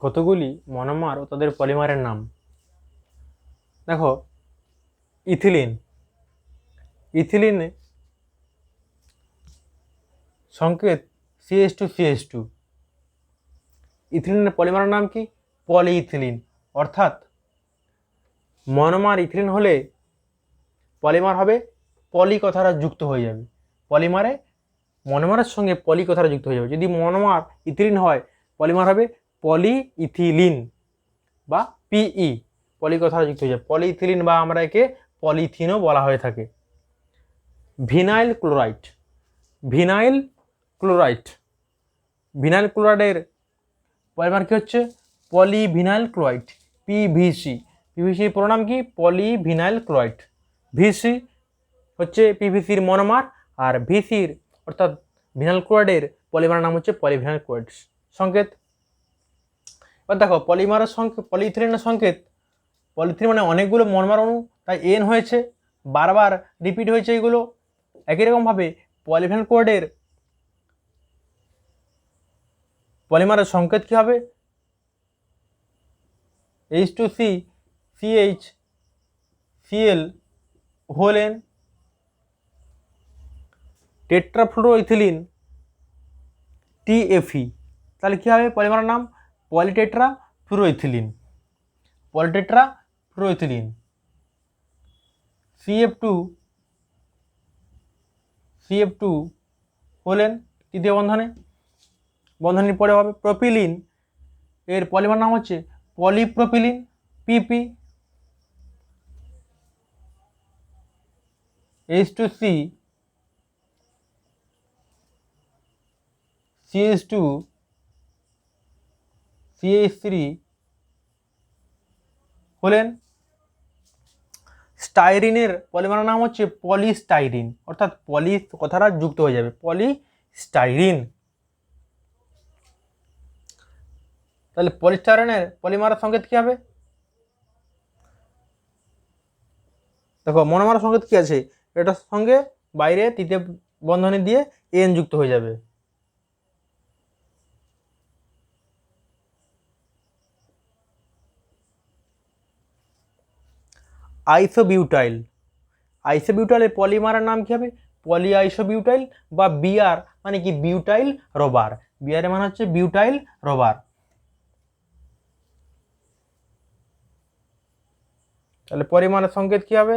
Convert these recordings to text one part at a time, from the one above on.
কতগুলি মনোমার ও তাদের পলিমারের নাম? দেখো, ইথিলিন। ইথিলিনে সংকেত সিএস টু সিএস টু ইথিলিনের পলিমারের নাম কি? পলিইথিলিন। অর্থাৎ মনোমার ইথিলিন হলে পলিমার হবে পলি কথাটা যুক্ত হয়ে যাবে। পলিমারে, মনোমারের সঙ্গে পলি কথাটা যুক্ত হয়ে যাবে। যদি মনোমার ইথিলিন হয়, পলিমার হবে পলি ইথিলিন বা পিই পলি কথাটা যুক্ত হয়ে যাবে পলিইথিলিন বা আমরা একে পলিথিনও বলা হয়ে থাকে। Vinyl chloride vinyl chloride, vinyl ক্লোরাইডের polymer কী হচ্ছে? Polyvinyl chloride, PVC. পিভিসি প্রণাম কি? Polyvinyl chloride. ভিসি হচ্ছে পিভিসির মনোমার আর ভিসির অর্থাৎ ভিনাইল ক্লোরাইডের পলিমারের নাম হচ্ছে পলিভিনাইল ক্লোরাইড। সংকেত এবার দেখো, পলিমারের সংকেত পলিইথিলিনের সংকেত পলিথিন মানে অনেকগুলো মনোমার অণু, তাই এন হয়েছে, বারবার রিপিট হয়েছে এগুলো। একই রকমভাবে পলিফেন ক্লোরাইডের পলিমারের সংকেত কী হবে? H two C CH CL whole N tetrafluoroethylene TFE তাহলে কী হবে? পলিমারের নাম polytetrafluoroethylene polytetrafluoroethylene CF two CF two হলেন তৃতীয় বন্ধনে? বন্ধনীর পরে হবে প্রোপিলিন। এর পলিমার নাম হচ্ছে polypropylene PP H two C CS two CS three হলেন স্টাইরিনের পলিমারের নাম হচ্ছে পলিস্টাইরিন অর্থাৎ পলি কথাটা যুক্ত হয়ে যাবে পলিস্টাইরিন তাহলে পলিস্টাইরিনের পলিমারের সংকেত কী হবে? দেখো মনোমার সংকেত কী আছে? এটার সঙ্গে বাইরে তৃতীয় বন্ধনী দিয়ে এন যুক্ত হয়ে যাবে। আইসোবিউটাইল। আইসোবিউটাইলের পলিমারের নাম কী হবে? পলি আইসোবিউটাইল বা বিআর মানে কি? Butyl rubber. বিআর মানে হচ্ছে বিউটাইল রবার। তাহলে পরিমাণের সংকেত কি হবে?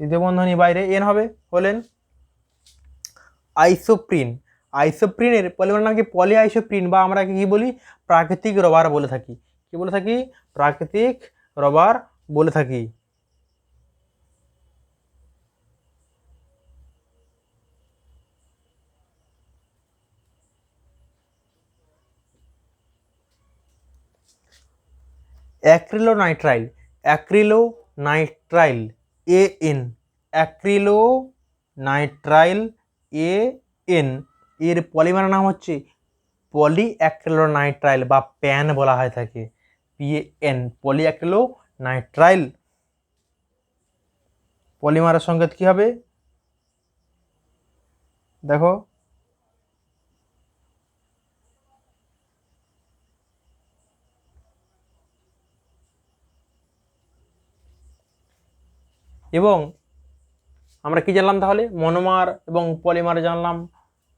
তৃতীয় বন্ধনী বাইরে এন হবে হলেন আইসোপ্রিন। আইসোপ্রিনের পলিমার নাম কি পলি আইসোপ্রিন বা আমরা কি বলি? প্রাকৃতিক রবার বলে থাকি। কি বলে থাকি? প্রাকৃতিক রবার বলে থাকি। Acrylonitrile acrylonitrile A N acrylonitrile A N. এর পলিমার নাম হচ্ছে পলি অ্যাক্রিলোনাইট্রাইল বা প্যান বলা হয়ে থাকে। পিএন পলি অ্যাক্রিলো নাইট্রাইল পলিমারের সংকেত কী হবে? দেখো। এবং আমরা কি জানলাম তাহলে? মনোমার এবং পলিমার জানলাম।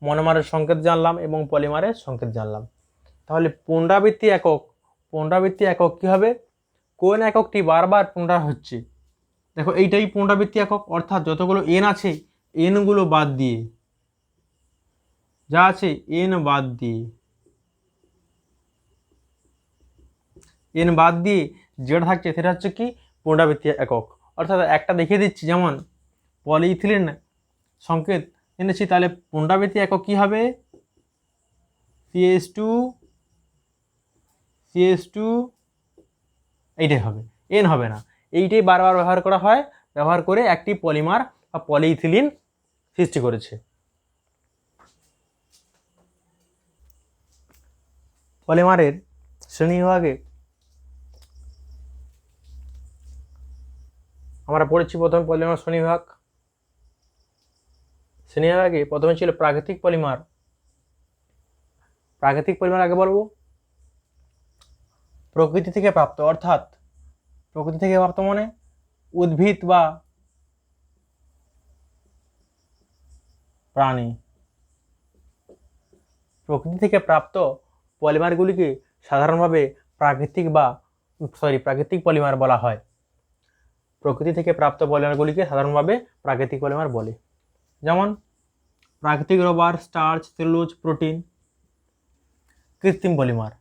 মনোমারের সংকেত জানলাম এবং পলিমারের সংকেত জানলাম। তাহলে পুনরাবৃত্তি একক পুনরাবৃত্তি একক কী হবে? কোন এককটি বারবার পুনরা হচ্ছে? দেখো, এইটাই পুনরাবৃত্তি একক, অর্থাৎ যতগুলো এন আছে এনগুলো বাদ দিয়ে, যা আছে এন বাদ দিয়ে এন বাদ দিয়ে যেটা থাকছে সেটা হচ্ছে কি? পুনরাবৃত্তি একক। অর্থাৎ একটা দেখিয়ে দিচ্ছি, যেমন পলিইথিলিন সংকেত এনেছি, তাহলে পুনরাবৃত্তি একক কী হবে? সিএস টু সিএস টু এইটাই হবে। এন হবে না। এইটাই বারবার ব্যবহার করা হয়। ব্যবহার করে একটি পলিমার বা পলিইথিলিন সৃষ্টি করেছে। পলিমারের শ্রেণীবিভাগে আমরা পড়েছি প্রথম পলিমার শ্রেণীবিভাগ শ্রেণির আগে প্রথমে ছিল প্রাকৃতিক পলিমার। প্রাকৃতিক পলিমার আগে বলব? প্রকৃতি থেকে প্রাপ্ত, অর্থাৎ প্রকৃতি থেকে প্রাপ্ত মানে উদ্ভিদ বা প্রাণী। প্রকৃতি থেকে প্রাপ্ত পলিমারগুলিকে সাধারণভাবে প্রাকৃতিক বা, সরি, প্রাকৃতিক পলিমার বলা হয়। প্রকৃতি থেকে প্রাপ্ত পলিমারগুলিকে সাধারণভাবে প্রাকৃতিক পলিমার বলে। যেমন প্রাকৃতিক রবার, স্টার্চ সেলুলোজ প্রোটিন, কৃত্রিম পলিমার।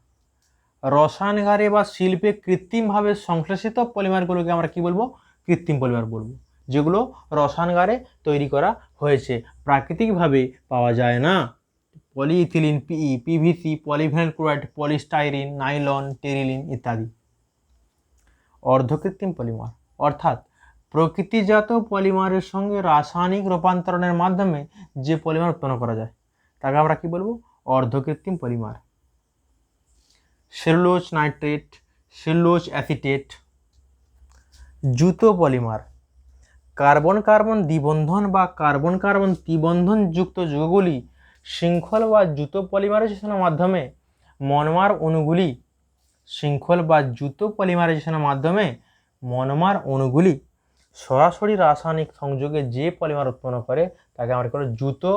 রসায়নগারে বা শিল্পে কৃত্রিমভাবে সংশ্লেষিত পলিমারগুলোকে আমরা কি বলব? কৃত্রিম পলিমার বলব, যেগুলো রসায়নগারে তৈরি করা হয়েছে। প্রাকৃতিকভাবে পাওয়া যায় না। Polyethylene PE PVC polyvinyl chloride, polystyrene, nylon, terylene ইত্যাদি। অর্ধকৃত্রিম পলিমার, অর্থাৎ প্রকৃতিজাত পলিমারের সঙ্গে রাসায়নিক রূপান্তরণের মাধ্যমে যে পলিমার উৎপন্ন করা যায়, তাকে আমরা কি বলব? অর্ধকৃত্রিম polymer. Cellulose nitrate, cellulose acetate, জুতো পলিমার, কার্বন কার্বন দ্বিবন্ধন বা কার্বন কার্বন ত্রিবন্ধন যুক্ত যৌগগুলি শৃঙ্খল বা জুতো পলিমারাইজেশনের মাধ্যমে মনোমার অণুগুলি শৃঙ্খল বা জুতো পলিমারাইজেশনের মাধ্যমে মনোমার অণুগুলি সরাসরি রাসায়নিক সংযোগে যে পলিমার উৎপন্ন করে, তাকে আমরা করে জুতো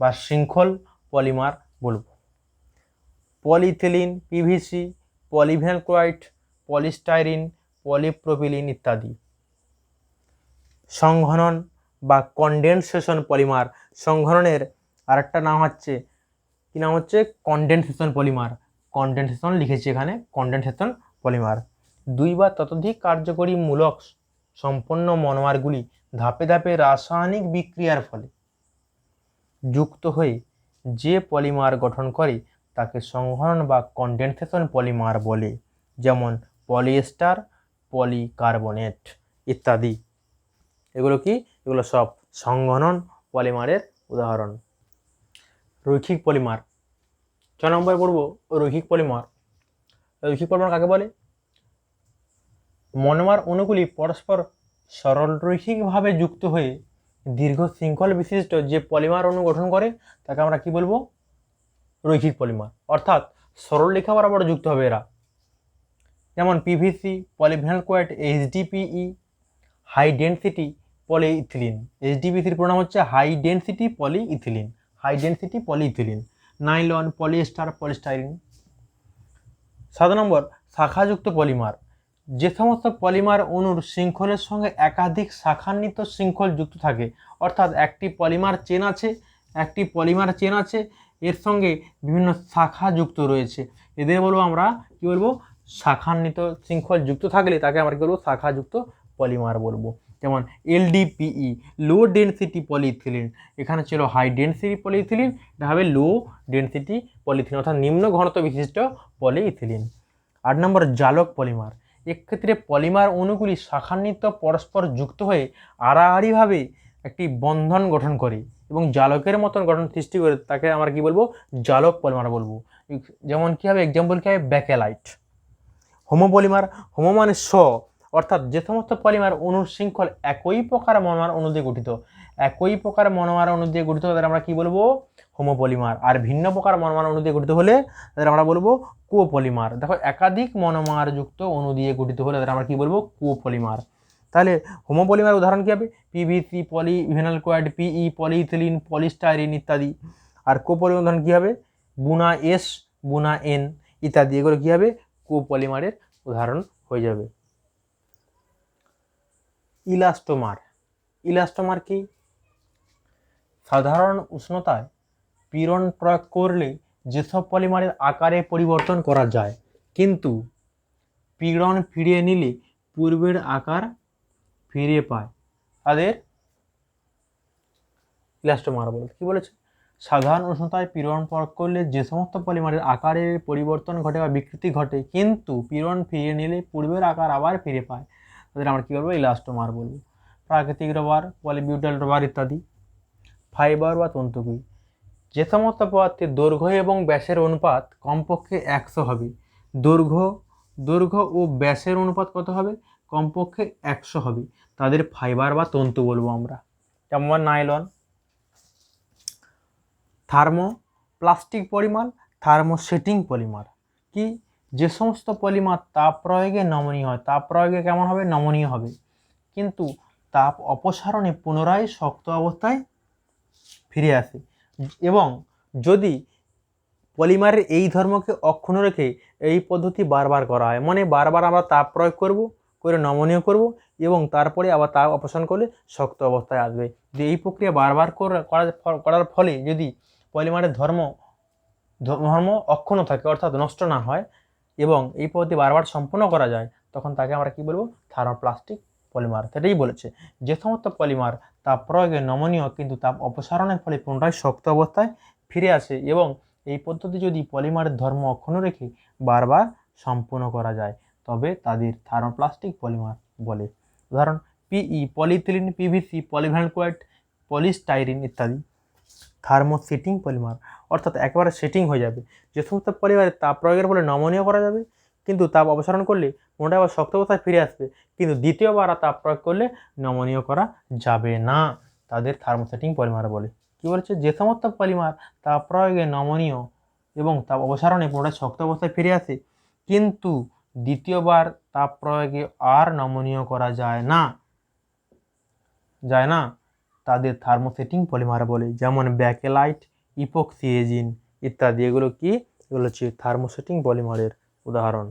বা শৃঙ্খল পলিমার বলব। Polyethylene PVC polyvinyl chloride polystyrene, polypropylene ইত্যাদি। সংঘনন বা কনডেনসেশন পলিমার সংঘননের আরেকটা নাম হচ্ছে, কী নাম হচ্ছে? Condensation polymer. কনডেনসেশন লিখেছি এখানে কনডেনসেশন পলিমার। দুই বা ততোধিক কার্যকরী মূলক সম্পন্ন মনোমারগুলি ধাপে ধাপে রাসায়নিক বিক্রিয়ার ফলে যুক্ত হয়ে যে পলিমার গঠন করে তাকে সংহরণ বা কনডেনসেশন পলিমার বলে, যেমন পলিয়েস্টার পলিকার্বনেট ইত্যাদি। এগুলো কি? এগুলো সব সংঘনন পলিমারের উদাহরণ। রৈখিক পলিমার। ছ নম্বর পড়ব রৈখিক পলিমার। রৈখিক পলিমার কাকে বলে? মনোমার অণুগুলি পরস্পর সরলরৈখিকভাবে যুক্ত হয়ে দীর্ঘ শৃঙ্খল বিশিষ্ট যে পলিমার অণু গঠন করে, তাকে আমরা কি বলব? রৈখিক পলিমার। অর্থাৎ সরল রেখা বরাবর যুক্ত হবে এরা। যেমন পিভিসি পলিভিনাল কোয়েট এইচডিপিই হাই ডেন্সিটি পলিইথিলিন এইচডিপিসির প্রণাম হচ্ছে high density polyethylene high density polyethylene nylon polyester polystyrene সাত নম্বর, শাখাযুক্ত পলিমার। যে সমস্ত পলিমার অণুর শৃঙ্খলের সঙ্গে একাধিক শাখান্বিত শৃঙ্খল যুক্ত থাকে, অর্থাৎ একটি পলিমার চেন আছে, একটি পলিমার চেন আছে, এর সঙ্গে বিভিন্ন শাখা যুক্ত রয়েছে। এদের বলব আমরা কি বলব? শাখান্বিত শৃঙ্খল যুক্ত থাকলে তাকে আমরা কি বলব? শাখাযুক্ত পলিমার বলব। যেমন এলডিপিই লো ডেনসিটি পলিইথিলিন এখানে ছিল হাই ডেনসিটি পলিইথিলিন এটা হবে লো ডেনসিটি পলিথিলিন অর্থাৎ নিম্ন ঘনত্ব বিশিষ্ট পলিইথিলিন আট নম্বর জালক পলিমার এক্ষেত্রে পলিমার অণুগুলি শাখান্বিত পরস্পর যুক্ত হয়ে আড়াআড়িভাবে একটি বন্ধন গঠন করে এবং জালকের মতন গঠন সৃষ্টি করে তাকে আমরা কি বলব? জালক পলিমার বলব। যেমন কী হবে? এক্সাম্পল কী হবে? ব্যাকেলাইট হোমোপলিমার হোমো মানে স অর্থাৎ যে সমস্ত পলিমার অণুর শৃঙ্খল একই প্রকার মনোমার অণু দিয়ে গঠিত। একই প্রকার মনোমার অণু দিয়ে গঠিত, তাদের আমরা কি বলব? হোমোপলিমার। আর ভিন্ন প্রকার মনোমার অণু দিয়ে গঠিত হলে তাদের আমরা বলব কোপলিমার দেখো, একাধিক মনোমার যুক্ত অণু দিয়ে গঠিত হলে তাদের আমরা কি বলব? কোপলিমার তাহলে হোমোপলিমার উদাহরণ কী হবে? পিভিসি পলি ভিনাল কোয়াড পিই পলিইথিলিন, পলিস্টাইরিন ইত্যাদি। আর কোপলিমার উদাহরণ কী হবে? বুনা এস বুনা এন ইত্যাদি। এগুলো কী হবে? কোপলিমারের উদাহরণ হয়ে যাবে। ইলাস্টোমার। ইলাস্টোমার কি? সাধারণ উষ্ণতায় পীড়ন প্রয়োগ করলে যেসব পলিমারের আকারে পরিবর্তন করা যায়, কিন্তু পীড়ন ফিরিয়ে নিলে পূর্বের আকার ফিরে পায়। তাদের ইলাস্টোমার বলে কি বলেছে? সাধারণ উষ্ণতায় পীড়ন প্রয়োগ করলে যে সমস্ত পলিমারের আকারের পরিবর্তন ঘটে বা বিকৃতি ঘটে, কিন্তু পীড়ন ফিরিয়ে নিলে পূর্বের আকার আবার ফিরে পায়। তাদের আমরা কী বলব? ইলাস্টোমার বলব। প্রাকৃতিক রবার, পলিবিউটাল রবার ইত্যাদি, ফাইবার বা তন্তুকুই যে সমস্ত পদার্থের দৈর্ঘ্য এবং ব্যাসের অনুপাত কমপক্ষে একশো হবে। দৈর্ঘ্য দৈর্ঘ্য ও ব্যাসের অনুপাত কত হবে? কমপক্ষে একশো হবে। তাদের ফাইবার বা তন্তু বলব আমরা। যেমন nylon thermoplastic polymer thermosetting polymer কি? যে সমস্ত পলিমার তাপ প্রয়োগে নমনীয় হয়। তাপ প্রয়োগে কেমন হবে? নমনীয় হবে। কিন্তু তাপ অপসারণে পুনরায় শক্ত অবস্থায় ফিরে আসে। এবং যদি পলিমারের এই ধর্মকে অক্ষুণ্ণ রেখে এই পদ্ধতি বারবার করা হয় মানে বারবার আমরা তাপ প্রয়োগ করব, করে নমনীয় করব এবং তারপরে আবার তাপ অপসারণ করলে শক্ত অবস্থায় আসবে। যদি এই প্রক্রিয়া বারবার করার ফলে যদি পলিমারের ধর্ম ধর্ম অক্ষুণ্ণ থাকে, অর্থাৎ নষ্ট না হয় এবং এই পদ্ধতি বারবার সম্পূর্ণ করা যায়, তখন তাকে আমরা কি বলব? Thermoplastic polymer. সেটাই বলেছে। যে সমস্ত পলিমার তাপ প্রয়োগে নমনীয়, কিন্তু তাপ অপসারণের ফলে পুনরায় শক্ত অবস্থায় ফিরে আসে এবং এই পদ্ধতি যদি পলিমারের ধর্ম অক্ষুণ্ণ রেখে বারবার সম্পূর্ণ করা যায়, তবে তাদের থার্মোপ্লাস্টিক পলিমার বলে। উদাহরণ পিই পলিথিলিন পিভিসি পলিভ্যান কোয়েট পলিস্টাইরিন ইত্যাদি। থার্মোসেটিং পলিমার, অর্থাৎ একেবারে সেটিং হয়ে যাবে। যে সমস্ত পলিমারে তাপ প্রয়োগের ফলে নমনীয় করা যাবে। কিন্তু তাপ অপসারণ করলে পুনরায় আবার শক্ত অবস্থায় ফিরে আসবে। কিন্তু দ্বিতীয়বার আর তাপ প্রয়োগ করলে নমনীয় করা যাবে না। তাদের থার্মোসেটিং পলিমার বলে। কী বলছে? যে সমস্ত পলিমার তাপ প্রয়োগে নমনীয় এবং তাপ অপসারণে পুনরায় শক্ত অবস্থায় ফিরে আসে, কিন্তু দ্বিতীয়বার তাপ প্রয়োগে আর নমনীয় করা যায় না। যায় না। তাদের থার্মোসেটিং পলিমার বলে। যেমন ব্যাকেলাইট ইপোক্সি এজিন ইত্যাদি। এগুলো কি? এগুলো হচ্ছে থার্মোসেটিং পলিমারের উদাহরণ।